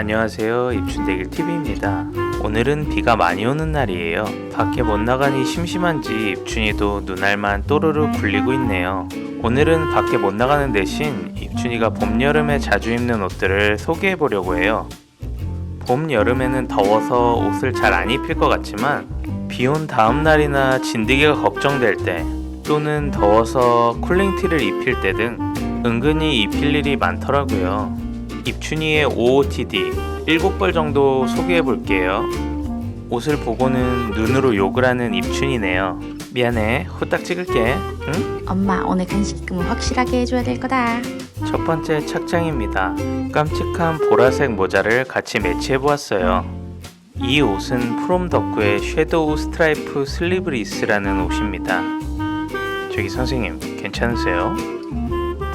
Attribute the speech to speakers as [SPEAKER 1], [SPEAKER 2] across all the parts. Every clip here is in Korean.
[SPEAKER 1] 안녕하세요 입춘대길 TV입니다. 오늘은 비가 많이 오는 날이에요. 밖에 못 나가니 심심한지 입춘이도 눈알만 또르르 굴리고 있네요. 오늘은 밖에 못 나가는 대신 입춘이가 봄 여름에 자주 입는 옷들을 소개해 보려고 해요. 봄 여름에는 더워서 옷을 잘 안 입힐 것 같지만 비 온 다음 날이나 진드기가 걱정될 때 또는 더워서 쿨링티를 입힐 때 등 은근히 입힐 일이 많더라고요. 입춘이의 OOTD 7벌 정도 소개해 볼게요. 옷을 보고는 눈으로 욕을 하는 입춘이네요. 미안해, 후딱 찍을게. 응?
[SPEAKER 2] 엄마 오늘 간식금은 확실하게 해줘야 될 거다.
[SPEAKER 1] 첫 번째 착장입니다. 깜찍한 보라색 모자를 같이 매치해 보았어요. 이 옷은 프롬 덕후의 섀도우 스트라이프 슬리브리스라는 옷입니다. 저기 선생님, 괜찮으세요?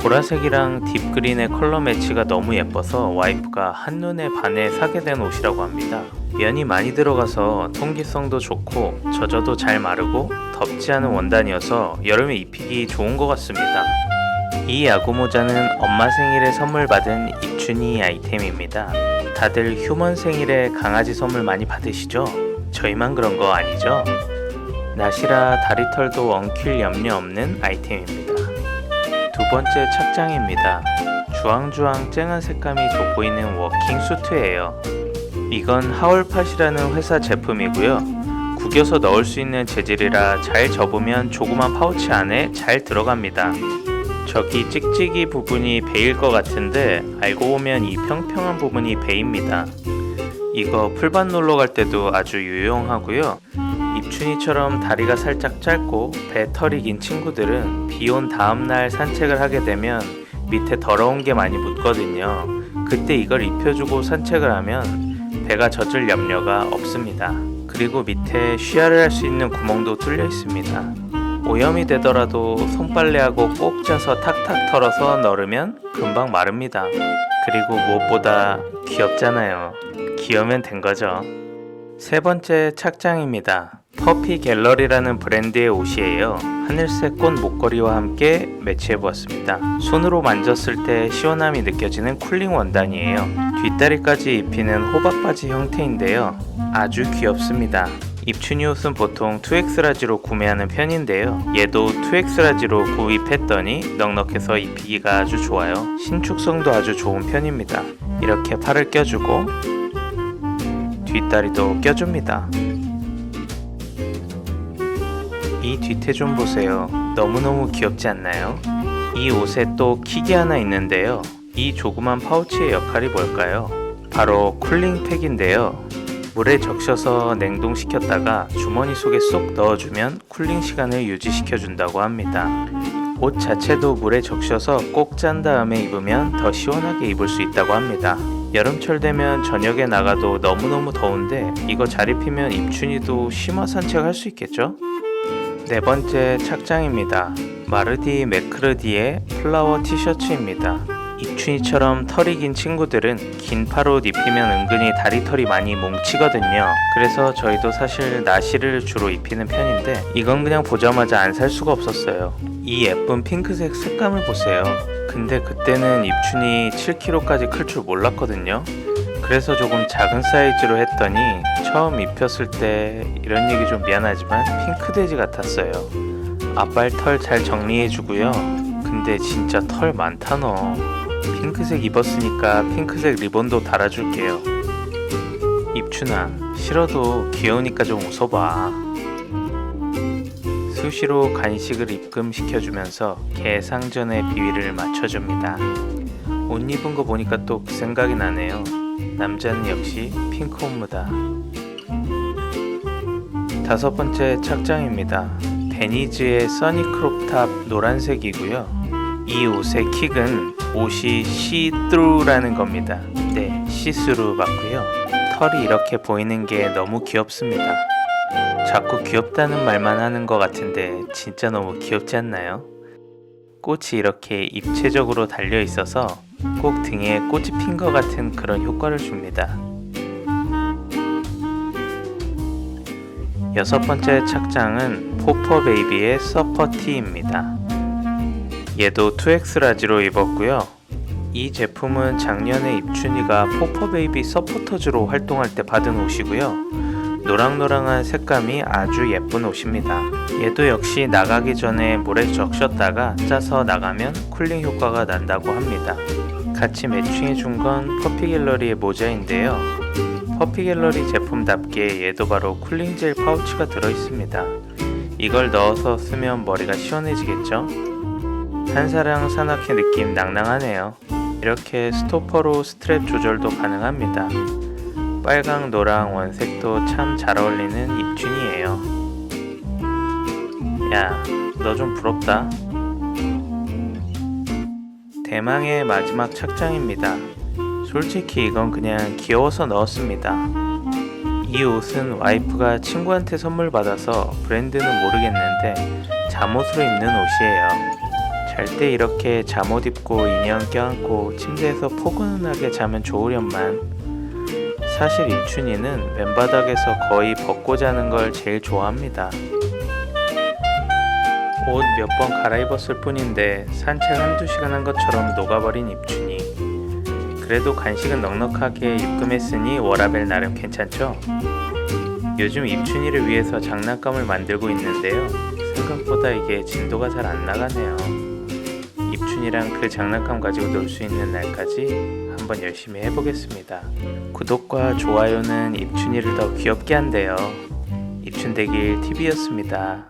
[SPEAKER 1] 보라색이랑 딥그린의 컬러 매치가 너무 예뻐서 와이프가 한눈에 반해 사게 된 옷이라고 합니다. 면이 많이 들어가서 통기성도 좋고 젖어도 잘 마르고 덥지 않은 원단이어서 여름에 입히기 좋은 것 같습니다. 이 야구 모자는 엄마 생일에 선물 받은 입춘이 아이템입니다. 다들 휴먼 생일에 강아지 선물 많이 받으시죠? 저희만 그런 거 아니죠? 나시라 다리털도 엉킬 염려 없는 아이템입니다. 두 번째 착장입니다. 주황주황 쨍한 색감이 돋보이는 워킹 수트예요. 이건 하울팟이라는 회사 제품이고요. 구겨서 넣을 수 있는 재질이라 잘 접으면 조그만 파우치 안에 잘 들어갑니다. 저기 찍찍이 부분이 베일 것 같은데 알고 보면 이 평평한 부분이 베입니다. 이거 풀밭 놀러 갈 때도 아주 유용하고요. 입춘이처럼 다리가 살짝 짧고 배 털이 긴 친구들은 비 온 다음날 산책을 하게 되면 밑에 더러운 게 많이 묻거든요. 그때 이걸 입혀주고 산책을 하면 배가 젖을 염려가 없습니다. 그리고 밑에 쉬야를 할 수 있는 구멍도 뚫려 있습니다. 오염이 되더라도 손빨래하고 꼭 짜서 탁탁 털어서 널으면 금방 마릅니다. 그리고 무엇보다 귀엽잖아요. 귀여우면 된 거죠. 세 번째 착장입니다. 퍼피 갤러리라는 브랜드의 옷이에요. 하늘색 꽃 목걸이와 함께 매치해 보았습니다. 손으로 만졌을 때 시원함이 느껴지는 쿨링 원단이에요. 뒷다리까지 입히는 호박 바지 형태인데요. 아주 귀엽습니다. 입춘이 옷은 보통 2X 라지로 구매하는 편인데요. 얘도 2X 라지로 구입했더니 넉넉해서 입히기가 아주 좋아요. 신축성도 아주 좋은 편입니다. 이렇게 팔을 껴주고 뒷다리도 껴줍니다. 이 뒤태 좀 보세요. 너무너무 귀엽지 않나요? 이 옷에 또 킥이 하나 있는데요. 이 조그만 파우치의 역할이 뭘까요? 바로 쿨링팩인데요. 물에 적셔서 냉동시켰다가 주머니 속에 쏙 넣어주면 쿨링 시간을 유지시켜 준다고 합니다. 옷 자체도 물에 적셔서 꼭 짠 다음에 입으면 더 시원하게 입을 수 있다고 합니다. 여름철 되면 저녁에 나가도 너무너무 더운데 이거 잘 입히면 입춘이도 심화 산책할 수 있겠죠? 네 번째 착장입니다. 마르디 매크르디의 플라워 티셔츠입니다. 입춘이처럼 털이 긴 친구들은 긴 팔옷 입히면 은근히 다리털이 많이 뭉치거든요. 그래서 저희도 사실 나시를 주로 입히는 편인데 이건 그냥 보자마자 안 살 수가 없었어요. 이 예쁜 핑크색 색감을 보세요. 근데 그때는 입춘이 7kg까지 클 줄 몰랐거든요. 그래서 조금 작은 사이즈로 했더니 처음 입혔을 때 이런 얘기 좀 미안하지만 핑크 돼지 같았어요. 앞발 털 잘 정리해주고요. 근데 진짜 털 많다 너. 핑크색 입었으니까 핑크색 리본도 달아줄게요. 입춘아, 싫어도 귀여우니까 좀 웃어봐. 수시로 간식을 입금시켜주면서 개상전의 비위를 맞춰줍니다. 옷 입은 거 보니까 또 그 생각이 나네요. 남자는 역시 핑크 옴무다. 다섯 번째 착장입니다. 데니즈의 써니 크롭탑 노란색이고요. 이 옷의 킥은 옷이 시드루라는 겁니다. 네, 시스루 맞고요. 털이 이렇게 보이는 게 너무 귀엽습니다. 자꾸 귀엽다는 말만 하는 것 같은데 진짜 너무 귀엽지 않나요? 꽃이 이렇게 입체적으로 달려 있어서 꼭 등에 꽃이 핀 것 같은 그런 효과를 줍니다. 여섯 번째 착장은 포퍼 베이비의 서퍼티입니다. 얘도 2X 라지로 입었고요. 이 제품은 작년에 입춘이가 포퍼 베이비 서포터즈로 활동할 때 받은 옷이고요. 노랑노랑한 색감이 아주 예쁜 옷입니다. 얘도 역시 나가기 전에 물에 적셨다가 짜서 나가면 쿨링 효과가 난다고 합니다. 같이 매칭해 준 건 퍼피갤러리의 모자인데요. 퍼피갤러리 제품답게 얘도 바로 쿨링 젤 파우치가 들어 있습니다. 이걸 넣어서 쓰면 머리가 시원해지겠죠? 한사랑 산악회 느낌 낭낭하네요. 이렇게 스토퍼로 스트랩 조절도 가능합니다. 빨강, 노랑, 원색도 참 잘 어울리는 입춘이에요. 야, 너 좀 부럽다. 대망의 마지막 착장입니다. 솔직히 이건 그냥 귀여워서 넣었습니다. 이 옷은 와이프가 친구한테 선물 받아서 브랜드는 모르겠는데 잠옷으로 입는 옷이에요. 잘 때 이렇게 잠옷 입고 인형 껴안고 침대에서 포근하게 자면 좋으련만 사실 입춘이는 맨바닥에서 거의 벗고 자는 걸 제일 좋아합니다. 옷 몇 번 갈아입었을 뿐인데 산책 한두 시간 한 것처럼 녹아버린 입춘이 그래도 간식은 넉넉하게 입금했으니 워라벨 나름 괜찮죠? 요즘 입춘이를 위해서 장난감을 만들고 있는데요. 생각보다 이게 진도가 잘 안 나가네요. 입춘이랑 그 장난감 가지고 놀 수 있는 날까지 한번 열심히 해보겠습니다. 구독과 좋아요는 입춘이를 더 귀엽게 한대요. 입춘대길 TV였습니다.